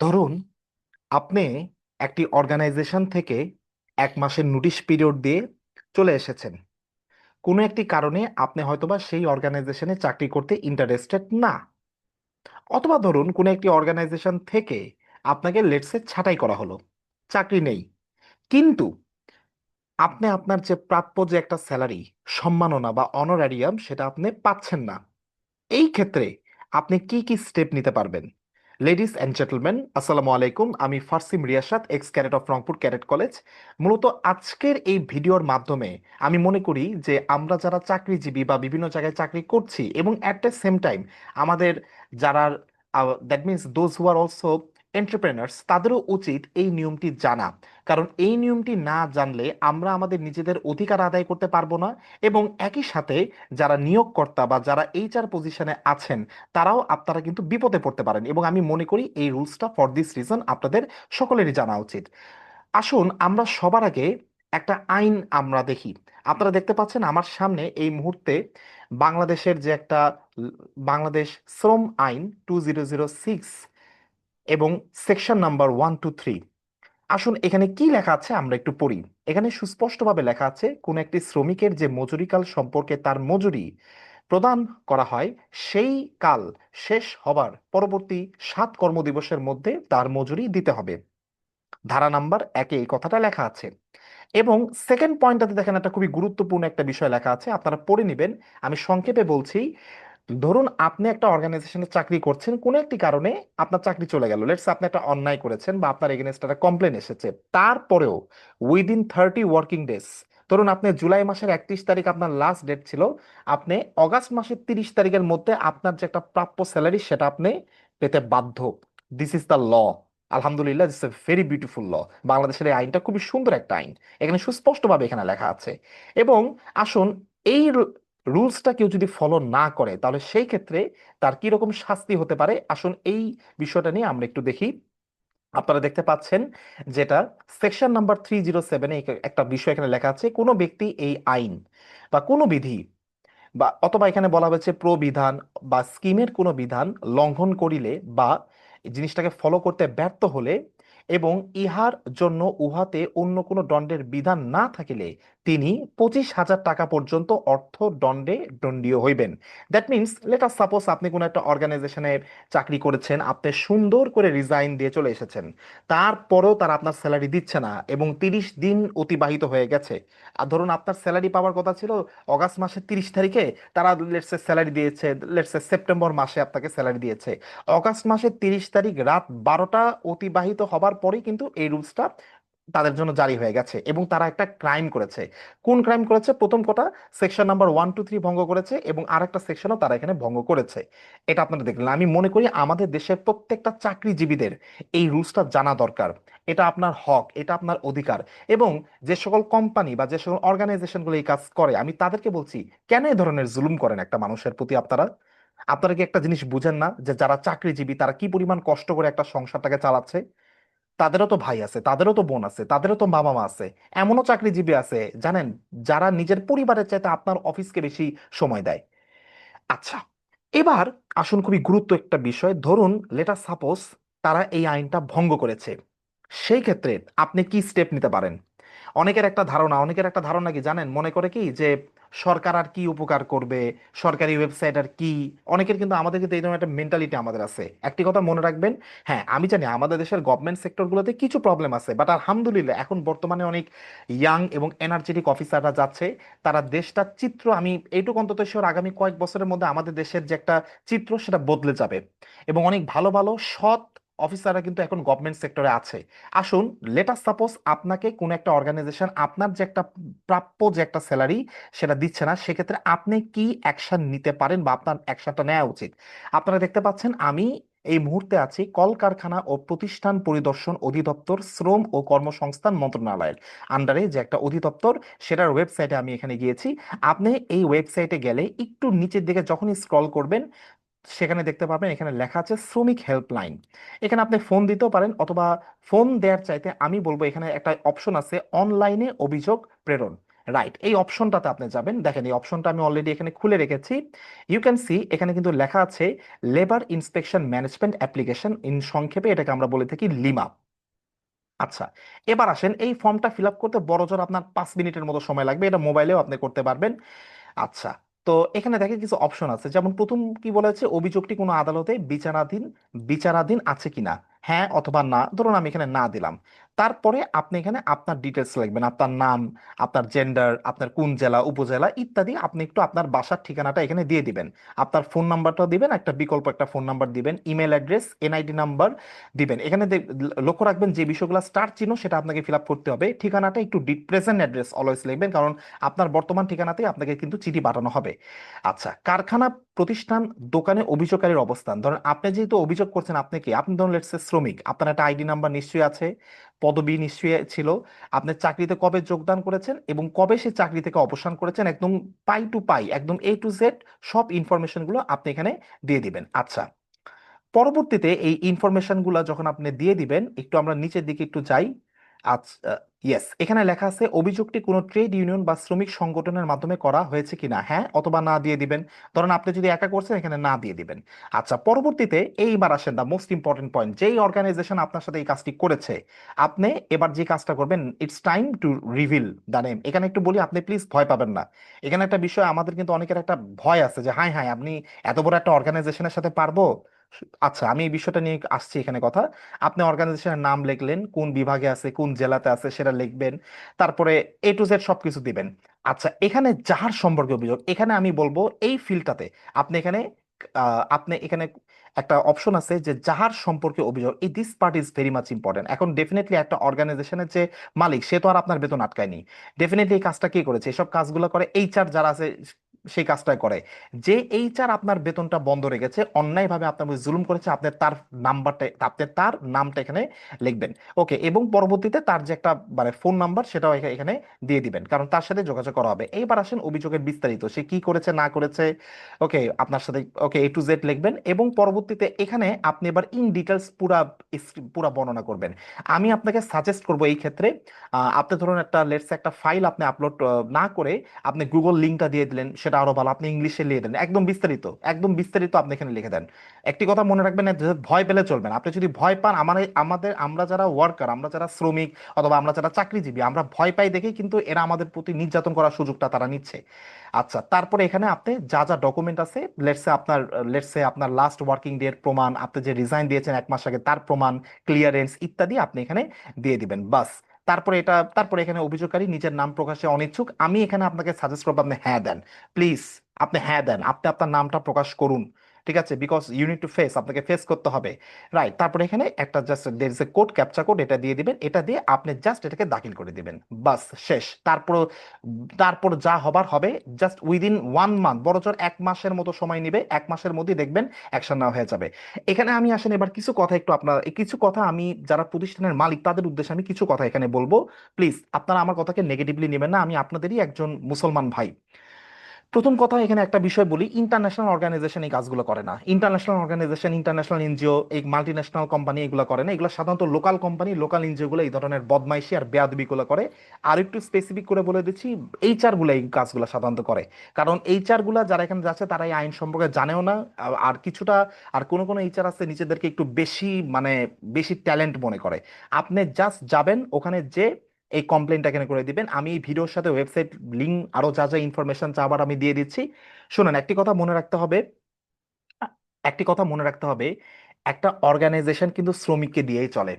ধরুন, আপনি একটি অর্গানাইজেশন থেকে এক মাসের নোটিশ পিরিয়ড দিয়ে চলে এসেছেন। কোনো একটি কারণে আপনি হয়তোবা সেই অর্গানাইজেশনে চাকরি করতে ইন্টারেস্টেড না। অথবা ধরুন, কোনো একটি অর্গানাইজেশন থেকে আপনাকে লেটসে ছাঁটাই করা হলো, চাকরি নেই। কিন্তু আপনি আপনার যে প্রাপ্য যে একটা স্যালারি সম্মাননা বা অনারারিয়াম সেটা আপনি পাচ্ছেন না। এই ক্ষেত্রে আপনি কি কি স্টেপ নিতে পারবেন? লেডিস অ্যান্ড জেন্টলম্যান আসসালামু আলাইকুম। আমি Farsim Riasat ex cadet of Rangpur cadet college মূলত আজকের এই ভিডিওর মাধ্যমে আমি মনে করি যে আমরা যারা চাকরিজীবী বা বিভিন্ন জায়গায় চাকরি করছি এবং অ্যাট দ্য সেম টাইম আমাদের যারা that means those who are also entrepreneurs তাদেরও উচিত এই নিয়মটি জানা। কারণ এই নিয়মটি না জানলে আমরা আমাদের নিজেদের অধিকার আদায় করতে পারব না এবং একই সাথে যারা নিয়োগকর্তা বা যারা এইচআর পজিশনে আছেন, তারাও আপনারা কিন্তু বিপদে পড়তে পারেন এবং আমি মনে করি এই রুলসটা ফর দিস রিজন আপনাদের সকলেরই জানা উচিত। আসুন, আমরা সবার আগে একটা আইন আমরা দেখি। আপনারা দেখতে পাচ্ছেন আমার সামনে এই মুহূর্তে বাংলাদেশের যে একটা, বাংলাদেশ শ্রম আইন টু জিরো জিরো সিক্স এবং section number one two three আসুন, এখানে কি লেখা আছে আমরা একটু পড়ি। এখানে সুস্পষ্টভাবে লেখা আছে, কোন একটি শ্রমিকের যে মজুরিকাল সম্পর্কে তার মজুরি প্রদান করা হয়, সেই কাল শেষ হবার পরবর্তী সাত কর্মদিবসের মধ্যে তার মজুরি দিতে হবে। ধারা নাম্বার একে এই কথাটা লেখা আছে। এবং সেকেন্ড পয়েন্টটাতে দেখেন, একটা খুবই গুরুত্বপূর্ণ একটা বিষয় লেখা আছে, আপনারা পড়ে নেবেন। আমি সংক্ষেপে বলছি ধরুন আপনি একটা অর্গানাইজেশনে চাকরি করছেন, কোনো একটি কারণে আপনার চাকরি চলে গেল। লেটস আপনি একটা অন্যায় করেছেন বা আপনার এগেনস্ট একটা কমপ্লেন এসেছে। তারপরেও উইদিন থার্টি ওয়ার্কিং ডেজ ধরুন আপনি জুলাই মাসের একত্রিশ তারিখ আপনার লাস্ট ডেট ছিল, আপনি অগাস্ট মাসের তিরিশ তারিখের মধ্যে আপনার যে একটা প্রাপ্য স্যালারি সেটা আপনি পেতে বাধ্য। দিস ইজ দ্য ল আলহামদুলিল্লাহ this a very beautiful law বাংলাদেশের এই আইনটা খুবই সুন্দর একটা আইন। এখানে সুস্পষ্টভাবে এখানে লেখা আছে। এবং আসুন, এই রুলসটা কেউ যদি ফলো না করে, তাহলে সেই ক্ষেত্রে তার কি রকম শাস্তি হতে পারে? আসুন এই বিষয়টা নিয়ে আমরা একটু দেখি। আপনারা দেখতে পাচ্ছেন যেটা সেকশন নাম্বার থ্রি জিরো সেভেনে একটা বিষয় এখানে লেখা আছে, কোনো ব্যক্তি এই আইন বা কোনো বিধি বা, অথবা এখানে বলা হয়েছে প্রবিধান বা স্কিমের কোনো বিধান লঙ্ঘন করিলে বা জিনিসটাকে ফলো করতে ব্যর্থ হলে এবং ইহার জন্য উহাতে অন্য কোনো দণ্ডের বিধান না থাকিলে তিনি পঁচিশ হাজার টাকা পর্যন্ত অর্থ দণ্ডে দণ্ডীয় হইবেন। That means let us suppose আপনি কোনো একটা অর্গানাইজেশনে চাকরি করেছেন, আপনি সুন্দর করে রিজাইন দিয়ে চলে এসেছেন। তারপরেও তারা আপনার স্যালারি দিচ্ছে না এবং তিরিশ দিন অতিবাহিত হয়ে গেছে। আর ধরুন আপনার স্যালারি পাওয়ার কথা ছিল, অগাস্ট মাসের তিরিশ তারিখে তারা লেটসে স্যালারি দিয়েছে লেটসে সেপ্টেম্বর মাসে আপনাকে স্যালারি দিয়েছে। অগাস্ট মাসের তিরিশ তারিখ রাত বারোটা অতিবাহিত হবার পরেই কিন্তু এই রুলসটা তাদের জন্য জারি হয়ে গেছে এবং তারা একটা ক্রাইম করেছে। কোন ক্রাইম করেছে? প্রথম কথা section number one two three ভঙ্গ করেছে এবং আরেকটা সেকশনও তারা এখানে ভঙ্গ করেছে। এটা আপনারা দেখলেন। আমি মনে করি আমাদের দেশের প্রত্যেকটা চাকরিজীবীদের এই রুলসটা জানা দরকার। এটা আপনার হক, এটা আপনার অধিকার এবং যে সকল কোম্পানি বা যে সকল অর্গানাইজেশনগুলো এই কাজ করে, আমি তাদেরকে বলছি, কেন এই ধরনের জুলুম করেন একটা মানুষের প্রতি আপনারা? আপনারা কি একটা জিনিস বুঝেন না যে যারা চাকরিজীবী তারা কি পরিমাণ কষ্ট করে একটা সংসারটাকে চালাচ্ছে? তাদেরও তো ভাই আছে, তাদেরও তো বোন আছে, তাদেরও তো বাবা মা আছে, এমনও চাকরিজীবী আছে, জানেন? যারা নিজের পরিবারের চাইতে আপনার অফিসকে বেশি সময় দেয়। আচ্ছা এবার আসুন খুবই গুরুত্ব একটা বিষয়, ধরুন লেটার সাপোজ তারা এই আইনটা ভঙ্গ করেছে। সেই ক্ষেত্রে আপনি কি স্টেপ নিতে পারেন? অনেকের একটা ধারণা, অনেকের একটা ধারণা কি জানেন? মনে করে কি যে সরকার আর কি উপকার করবে? সরকারি ওয়েবসাইট আর কি? অনেকের কিন্তু আমাদের কিন্তু এই ধরনের একটা মেন্টালিটি আমাদের আছে। একটি কথা মনে রাখবেন হ্যাঁ আমি জানি আমাদের দেশের গভর্নমেন্ট সেক্টরগুলোতে কিছু প্রবলেম আছে বাট আলহামদুলিল্লাহ এখন বর্তমানে অনেক ইয়াং এবং এনার্জেটিক অফিসাররা যাচ্ছে, তারা দেশটার চিত্র আমি এইটুকু অন্তত শিওর আগামী কয়েক বছরের মধ্যে আমাদের দেশের যে একটা চিত্র সেটা বদলে যাবে। এবং অনেক ভালো ভালো সৎ অফিসাররা কিন্তু এখন গভর্নমেন্ট সেক্টরে আছে। আসুন লেটার সাপোজ আপনাকে কোন একটা অর্গানাইজেশন আপনার যে একটা প্রাপ্য যে একটা স্যালারি সেটা দিচ্ছে না, সেক্ষেত্রে আপনি কি অ্যাকশন নিতে পারেন বা আপনার অ্যাকশনটা নেওয়া উচিত? আপনারা দেখতে পাচ্ছেন, আমি এই মুহূর্তে আছি কলকারখানা ও প্রতিষ্ঠান পরিদর্শন অধিদপ্তর শ্রম ও কর্মসংস্থান মন্ত্রণালয়ের আন্ডারে যে একটা অধিদপ্তর, সেটার ওয়েবসাইটে আমি এখানে গিয়েছি। আপনি এই ওয়েবসাইটে গেলে একটু নিচের দিকে যখনই স্ক্রল করবেন সেখানে দেখতে পাবেন, এখানে লেখা আছে শ্রমিক হেল্পলাইন। এখানে আপনি ফোন দিতেও পারেন অথবা ফোন দেওয়ার চাইতে আমি বলব এখানে একটা অপশন আছে অনলাইনে অভিযোগ প্রেরণ। রাইট এই অপশনটাতে আপনি যাবেন। দেখেন, এই অপশনটা আমি অলরেডি এখানে খুলে রেখেছি। ইউ ক্যান সি এখানে কিন্তু লেখা আছে labour inspection management application in সংক্ষেপে এটাকে আমরা বলে থাকি লিমা। আচ্ছা এবার আসেন, এই ফর্মটা ফিল আপ করতে বড় জোর আপনার পাঁচ মিনিটের মতো সময় লাগবে। এটা মোবাইলেও আপনি করতে পারবেন। আচ্ছা তো এখানে দেখে কিছু অপশন আছে। যেমন প্রথম কি বলেছে অভিযোগটি কোনো আদালতে বিচারাধীন বিচারাধীন আছে কিনা? হ্যাঁ অথবা না। ধরুন আমি এখানে না দিলাম। তারপরে আপনি এখানে আপনার ডিটেলস লিখবেন, আপনার নাম, আপনার জেন্ডার আপনার কোন জেলা, উপজেলা ইত্যাদি আপনি একটু আপনার বাসার ঠিকানাটা এখানে দিয়ে দিবেন। আপনার ফোন নাম্বারটাও দিবেন, একটা বিকল্প একটা ফোন নাম্বার দিবেন ইমেল অ্যাড্রেস এনআইডি নাম্বার দিবেন। এখানে লক্ষ্য রাখবেন যে বিষয়গুলো স্টার চিহ্ন সেটা আপনাকে ফিল আপ করতে হবে। ঠিকানাটা একটু প্রেজেন্ট অ্যাড্রেস অলওয়েজ লিখবেন, কারণ আপনার বর্তমান ঠিকানাতেই আপনাকে কিন্তু চিঠি পাঠানো হবে। আচ্ছা কারখানা, প্রতিষ্ঠান, দোকানে অভিযোগকারীর অবস্থান। ধরেন আপনি যেহেতু অভিযোগ করছেন, আপনি কি? আপনি ধরুন লেটসে শ্রমিক, আপনার একটা আইডি নাম্বার নিশ্চয়ই আছে। পদবি নিশ্চয়ই ছিল। আপনার চাকরিতে কবে যোগদান করেছেন এবং কবে সে চাকরি থেকে অবসান করেছেন একদম পাই টু পাই, একদম এ টু জেড সব ইনফরমেশনগুলো আপনি এখানে দিয়ে দিবেন। আচ্ছা পরবর্তীতে এই ইনফরমেশনগুলা যখন আপনি দিয়ে দিবেন, একটু আমরা নিচের দিকে একটু যাই। আচ্ছা ইয়েস এখানে লেখা আছে, অভিযোগটি কোনো ট্রেড ইউনিয়ন বা শ্রমিক সংগঠনের মাধ্যমে করা হয়েছে কিনা? হ্যাঁ অথবা না দিয়ে দিবেন। ধরেন আপনি যদি একা করছেন, এখানে না দিয়ে দিবেন। আচ্ছা পরবর্তীতে এইবার আসেন দা মোস্ট ইম্পর্টেন্ট পয়েন্ট যেই অর্গানাইজেশন আপনার সাথে এই কাজটি করেছে, আপনি এবার যে কাজটা করবেন it's time to reveal the name এখানে একটু বলি, আপনি প্লিজ ভয় পাবেন না। এখানে একটা বিষয়, আমাদের কিন্তু অনেকের একটা ভয় আছে যে হাই হাই আপনি এত বড় একটা অর্গানাইজেশনের সাথে পারব? আচ্ছা আমি এই বিষয়টা নিয়ে আসছি এখানে কথা। আপনি অর্গানাইজেশনের নাম লিখলেন, কোন বিভাগে আছে, কোন জেলাতে আছে সেটা লিখবেন। তারপরে এ টু জেড সবকিছু দিবেন। আচ্ছা এখানে যাহার সম্পর্কে অভিযোগ, এখানে আমি বলব এই ফিল্ডটাতে আপনি এখানে আপনি এখানে একটা অপশন আছে যে যাহার সম্পর্কে অভিযোগ, এই this part is very much important এখন ডেফিনেটলি একটা অর্গানাইজেশনের যে মালিক, সে তো আর আপনার বেতন আটকায়নি। ডেফিনেটলি এই কাজটা কে করেছে? এসব কাজগুলো করে এইচআর যারা আছে সেই কাজটাই করে। যে এইচআর আপনার বেতনটা বন্ধ রেখেছে অন্যায়ভাবে আপনার জুলুম করেছে, আপনি তার নাম্বারটা, আপনি তার নামটা এখানে লিখবেন। ওকে, এবং পরবর্তীতে তার যে একটা মানে ফোন নাম্বার সেটাও এখানে দিয়ে দিবেন। কারণ তার সাথে যোগাযোগ করা হবে। এইবার আসেন অভিযোগের বিস্তারিত। সে কি করেছে, না করেছে? ওকে, আপনার সাথে, ওকে এ টু জেড লিখবেন এবং পরবর্তীতে এখানে আপনি এবার ইন ডিটেলস পুরা পুরা বর্ণনা করবেন। আমি আপনাকে সাজেস্ট করব এই ক্ষেত্রে আপনি ধরুন একটা লেটস একটা ফাইল আপনি আপলোড না করে আপনি গুগল লিঙ্কটা দিয়ে দিলেন সেটা আরও ভালো। আপনি ইংলিশে লিখে দেন। একদম বিস্তারিত একদম বিস্তারিত আপনি এখানে লিখে দেন। একটি কথা মনে রাখবেন ভয় পেলে চলবে না। আপনি যদি ভয় পান, আমার আমাদের, আমরা যারা ওয়ার্কার আমরা যারা শ্রমিক অথবা আমরা যারা চাকরিজীবী, আমরা ভয় পাই দেখেই কিন্তু এরা আমাদের প্রতি নির্যাতন করার সুযোগটা তারা নিচ্ছে। আচ্ছা তারপরে এখানে আপনি যা যা ডকুমেন্ট আছে লেটসে আপনার লেটসে আপনার লাস্ট ওয়ার্কিং ডে এর প্রমাণ, আপনি যে রিজাইন দিয়েছেন এক মাস আগে, তার প্রমাণ ক্লিয়ারেন্স ইত্যাদি আপনি এখানে দিয়ে দিবেন। বাস তারপরে এটা, তারপরে এখানে অভিযোগকারী নিজের নাম প্রকাশে অনিচ্ছুক। আমি এখানে আপনাকে সাজেস্ট করব আপনি হ্যাঁ দেন। প্লিজ আপনি হ্যাঁ দেন। আপনি আপনার নামটা প্রকাশ করুন। ঠিক আছে? Because you need to face আপনাকে ফেস করতে হবে। রাইট তারপরে এখানে একটা just there is a code captcha code এটা দিয়ে দিবেন। এটা দিয়ে আপনি জাস্ট এটাকে দাখিল করে দিবেন। বাস, শেষ। তারপর তারপর যা হবার হবে জাস্ট উইদিন ওয়ান মান্থ বড় বড়জোর এক মাসের মতো সময় নেবে। এক মাসের মধ্যেই দেখবেন অ্যাকশন নেওয়া হয়ে যাবে। এখানে আমি আসেন, এবার কিছু কথা একটু আপনার কিছু কথা আমি যারা প্রতিষ্ঠানের মালিক, তাদের উদ্দেশ্যে আমি কিছু কথা এখানে বলব। প্লিজ আপনারা আমার কথাকে নেগেটিভলি নেবেন না। আমি আপনাদেরই একজন মুসলমান ভাই। প্রথম কথা এখানে একটা বিষয় বলি ইন্টারন্যাশনাল অর্গানাইজেশন এই কাজগুলো করে না। ইন্টারন্যাশনাল অর্গানাইজেশন ইন্টারন্যাশনাল এনজিও এই মাল্টি ন্যাশনাল কোম্পানি এগুলো করে না। এগুলো সাধারণত লোকাল কোম্পানি লোকাল এনজিওগুলো এই ধরনের বদমাইশি আর বেয়াদবিগুলো করে। আর একটু স্পেসিফিক করে বলে দিচ্ছি এইচআরগুলো এই কাজগুলো সাধারণত করে। কারণ এইচআরগুলা যারা এখানে যাচ্ছে, তারা এই আইন সম্পর্কে জানেও না। আর কিছুটা, আর কোনো কোনো এইচআর আছে নিজেদেরকে একটু বেশি মানে বেশি ট্যালেন্ট মনে করে। আপনি জাস্ট যাবেন, ওখানে যে এই কমপ্লেনটা এখানে করে দিবেন। আমি এই ভিডিওর সাথে ওয়েবসাইট লিঙ্ক আরও যা যা ইনফরমেশন চাবার আমি দিয়ে দিচ্ছি। শুনুন, একটি কথা মনে রাখতে হবে। একটি কথা মনে রাখতে হবে, একটা অর্গানাইজেশন কিন্তু শ্রমিককে দিয়েই চলে।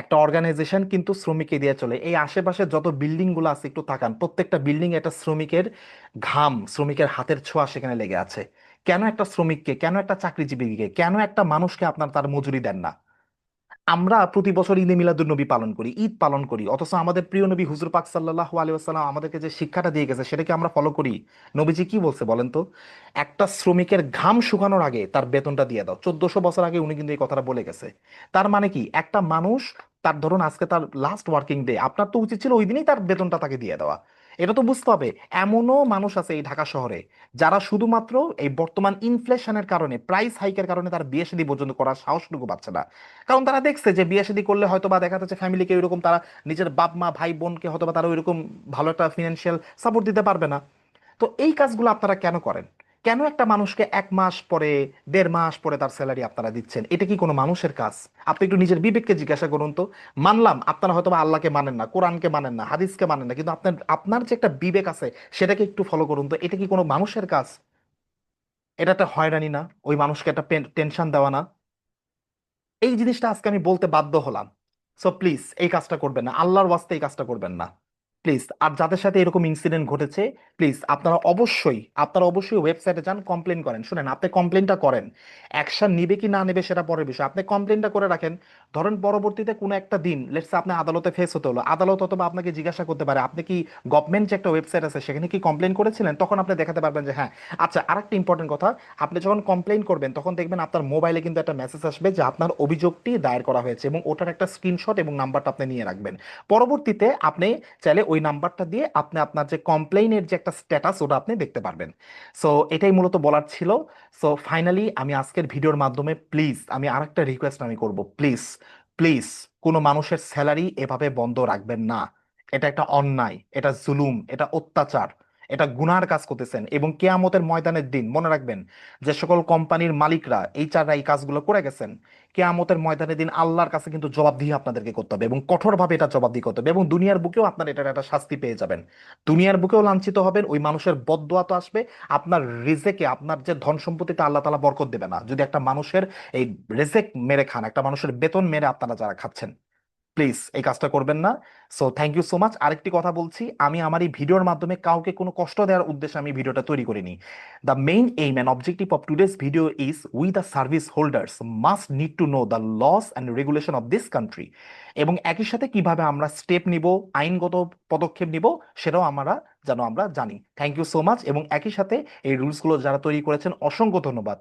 একটা অর্গানাইজেশন কিন্তু শ্রমিককে দিয়ে চলে। এই আশেপাশে যত বিল্ডিংগুলো আছে, একটু তাকান। প্রত্যেকটা বিল্ডিং একটা শ্রমিকের ঘাম, শ্রমিকের হাতের ছোঁয়া সেখানে লেগে আছে। কেন একটা শ্রমিককে, কেন একটা চাকরিজীবীকে, কেন একটা মানুষকে আপনার তার মজুরি দেন না? আমরা প্রতি বছর ঈদে মিলাদুন নবী পালন করি, ঈদ পালন করি। অথচ আমাদের প্রিয় নবী হুজুর পাক সাল্লাল্লাহু আলাইহি ওয়াসাল্লাম আমাদেরকে যে শিক্ষাটা দিয়ে গেছে, সেটাকে আমরা ফলো করি। নবীজি কি বলছে বলেন তো? একটা শ্রমিকের ঘাম শুকানোর আগে তার বেতনটা দিয়ে দাও। চোদ্দশো বছর আগে উনি কিন্তু এই কথাটা বলে গেছে। তার মানে কি? একটা মানুষ, তার ধরুন আজকে তার লাস্ট ওয়ার্কিং ডে আপনার তো উচিত ছিল ওই দিনই তার বেতনটা তাকে দিয়ে দেওয়া। এটা তো বুঝতে হবে, এমনও মানুষ আছে এই ঢাকা শহরে যারা শুধুমাত্র এই বর্তমান ইনফ্লেশনের কারণে প্রাইস হাইকের কারণে তারা বিয়ে শাদী পর্যন্ত করার সাহসটুকু পাচ্ছে না। কারণ তারা দেখছে যে বিয়ে শাদী করলে হয়তো বা দেখা যাচ্ছে ফ্যামিলিকে ওইরকম তারা নিজের বাপ, মা, ভাই, বোনকে হয়তো বা তারা ওইরকম ভালো একটা ফিনান্সিয়াল সাপোর্ট দিতে পারবে না। তো এই কাজগুলো আপনারা কেন করেন? কেন একটা মানুষকে এক মাস পরে, দেড় মাস পরে তার স্যালারি আপনারা দিচ্ছেন? এটা কি কোনো মানুষের কাজ? আপনি একটু নিজের বিবেককে জিজ্ঞাসা করুন তো। মানলাম, আপনারা হয়তো আল্লাহকে মানেন না, কোরআনকে মানেন না, হাদিসকে মানেন না, কিন্তু আপনার আপনার যে একটা বিবেক আছে, সেটাকে একটু ফলো করুন তো। এটা কি কোনো মানুষের কাজ? এটা একটা হয়রানি না? ওই মানুষকে একটা টেনশন দেওয়া না? এই জিনিসটা আজকে আমি বলতে বাধ্য হলাম। সো প্লিজ এই কাজটা করবেন না। আল্লাহর ওয়াস্তে এই কাজটা করবেন না। প্লিজ আর যাদের সাথে এরকম ইনসিডেন্ট ঘটেছে প্লিজ আপনারা অবশ্যই আপনারা অবশ্যই ওয়েবসাইটে যান কমপ্লেন করেন। শুনেন, আপনি কমপ্লেনটা করেন। অ্যাকশন নিবে কি না নেবে সেটা পরের বিষয়। আপনি কমপ্লেনটা করে রাখেন। ধরেন পরবর্তীতে কোনো একটা দিন লেটস আপনি আদালতে ফেস হতে হলো, আদালত অথবা আপনাকে জিজ্ঞাসা করতে পারে, আপনি কি গভর্নমেন্ট যে একটা ওয়েবসাইট আছে, সেখানে কি কমপ্লেন করেছিলেন? তখন আপনি দেখাতে পারবেন যে হ্যাঁ। আচ্ছা আরেকটা ইম্পর্টেন্ট কথা, আপনি যখন কমপ্লেন করবেন, তখন দেখবেন আপনার মোবাইলে কিন্তু একটা মেসেজ আসবে যে আপনার অভিযোগটি দায়ের করা হয়েছে এবং ওটার একটা স্ক্রিনশট এবং নাম্বারটা আপনি নিয়ে রাখবেন। পরবর্তীতে আপনি চাইলে ওই নাম্বারটা দিয়ে আপনি আপনার যে কমপ্লেইনের যে একটা স্ট্যাটাস ওটা আপনি দেখতে পারবেন। সো এটাই মূলত বলার ছিল। সো ফাইনালি আমি আজকের ভিডিওর মাধ্যমে প্লিজ আমি আরেকটা রিকোয়েস্ট আমি করব। প্লিজ প্লিজ কোনো মানুষের স্যালারি এভাবে বন্ধ রাখবেন না। এটা একটা অন্যায়, এটা জুলুম, এটা অত্যাচার। এটা গুনার কাজ করতেছেন এবং কেয়ামতের ময়দানের দিন। মনে রাখবেন যে সকল কোম্পানির মালিকরা, এইচআররা এই কাজগুলো করে গেছেন। কেয়ামতের ময়দানের দিন আল্লাহর কাছে কিন্তু জবাবদিহি আপনাদেরকে করতে হবে এবং কঠোরভাবে এটা জবাবদিহি করতে হবে এবং দুনিয়ার বুকেও আপনার এটার একটা শাস্তি পেয়ে যাবেন। দুনিয়ার বুকেও লাঞ্ছিত হবেন, ওই মানুষের বদদোয়া তো আসবে, আপনার রিজেকে, আপনার যে ধন সম্পত্তিতে আল্লাহ তালা বরকত দেবে না। যদি একটা মানুষের এই রেজেক মেরে খান, একটা মানুষের বেতন মেরে আপনারা যারা খাচ্ছেন প্লিজ এই কাজটা করবেন না। So thank you so much আরেকটি কথা বলছি, আমি আমার এই ভিডিওর মাধ্যমে কাউকে কোনো কষ্ট দেওয়ার উদ্দেশ্যে আমি ভিডিওটা তৈরি করিনি। The main aim and objective of today's video is we the service holders must need to know the laws and regulation of this country এবং একই সাথে কীভাবে আমরা স্টেপ নিব, আইনগত পদক্ষেপ নিব, সেটাও আমরা যেন আমরা জানি। থ্যাংক ইউ সো মাচ এবং একই সাথে এই রুলসগুলো যারা তৈরি করেছেন, অসংখ্য ধন্যবাদ।